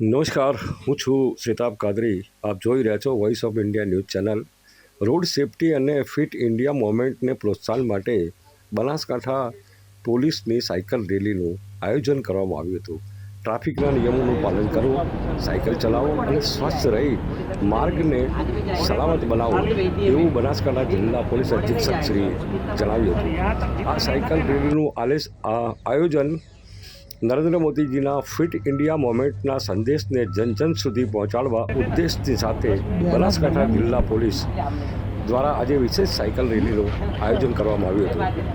નમસ્કાર, હું છું શેતાબ કાદરી. આપ જોઈ રહ્યા છો voice of India news channel. Road safety અને ફિટ ઇન્ડિયા મોમેન્ટને પ્રોત્સાહન માટે બનાસકાંઠા પોલીસની સાયકલ રેલીનું આયોજન કરવામાં આવ્યું હતું. ટ્રાફિકના નિયમોનું પાલન કરો, સાયકલ ચલાવો અને સ્વસ્થ રહી માર્ગને સલામત બનાવો એવું બનાસકાંઠા જિલ્લા પોલીસ અધિક્ષકશ્રીએ જણાવ્યું હતું. આ સાયકલ રેલીનું આલેસ આયોજન નરેન્દ્ર મોદીજીના ફિટ ઇન્ડિયા મોમેન્ટના સંદેશને જન જન સુધી પહોંચાડવા ઉદ્દેશની સાથે બનાસકાંઠા જિલ્લા પોલીસ દ્વારા આજે વિશેષ સાયકલ રેલીનું આયોજન કરવામાં આવ્યું હતું.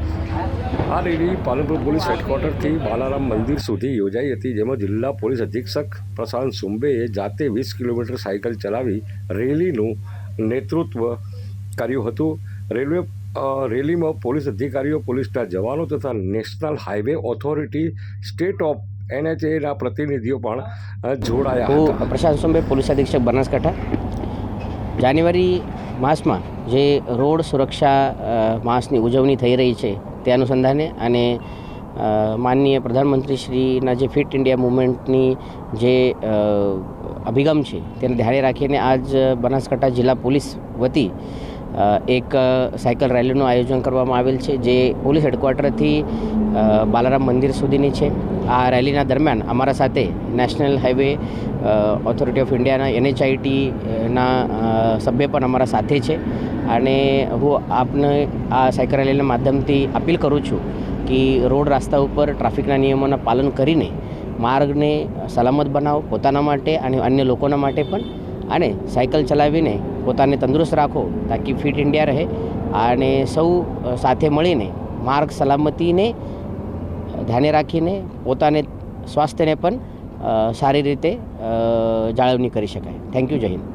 આ રેલી પાલનપુર પોલીસ હેડક્વાર્ટરથી બાલારામ મંદિર સુધી યોજાઈ હતી, જેમાં જિલ્લા પોલીસ અધિક્ષક પ્રશાંત સુંબેએ જાતે વીસ કિલોમીટર સાયકલ ચલાવી રેલીનું નેતૃત્વ કર્યું હતું. રેલવે રેલીમાં પોલીસ અધિકારીઓ પોલીસના જવાનો તથા national highway authority state of એનએચએના પ્રતિનિધિઓ પણ જોડાયા હું પ્રશાંત સોમભાઈ પોલીસ અધિક્ષક બનાસકાંઠા. જાન્યુઆરી માસમાં જે રોડ સુરક્ષા માસની ઉજવણી થઈ રહી છે તે અનુસંધાને અને માનનીય પ્રધાનમંત્રી શ્રીના જે ફિટ ઇન્ડિયા મુવમેન્ટની જે અભિગમ છે તેને ધ્યાને રાખીને આજ બનાસકાંઠા જિલ્લા પોલીસ વતી એક સાયકલ રેલીનું આયોજન કરવામાં આવેલ છે, જે પોલીસ હેડક્વાર્ટરથી બાલારામ મંદિર સુધીની છે. આ રેલીના દરમિયાન અમારા સાથે નેશનલ હાઈવે ઓથોરિટી ઓફ ઇન્ડિયાના એનએચઆઈટીના સભ્ય પણ અમારા સાથે છે. અને હું આપને આ સાયકલ રેલીના માધ્યમથી અપીલ કરું છું કે રોડ રસ્તા ઉપર ટ્રાફિકના નિયમોના પાલન કરીને માર્ગને સલામત બનાવો પોતાના માટે અને અન્ય લોકોના માટે પણ. અને સાયકલ ચલાવીને પોતાને તંદુરસ્ત રાખો તાકી ફિટ ઇન્ડિયા રહે. અને સૌ સાથે મળીને માર્ગ સલામતીને ધ્યાને રાખીને પોતાને સ્વાસ્થ્યને પણ સારી રીતે જાળવણી કરી શકાય. થેન્ક યુ જય હિન્દ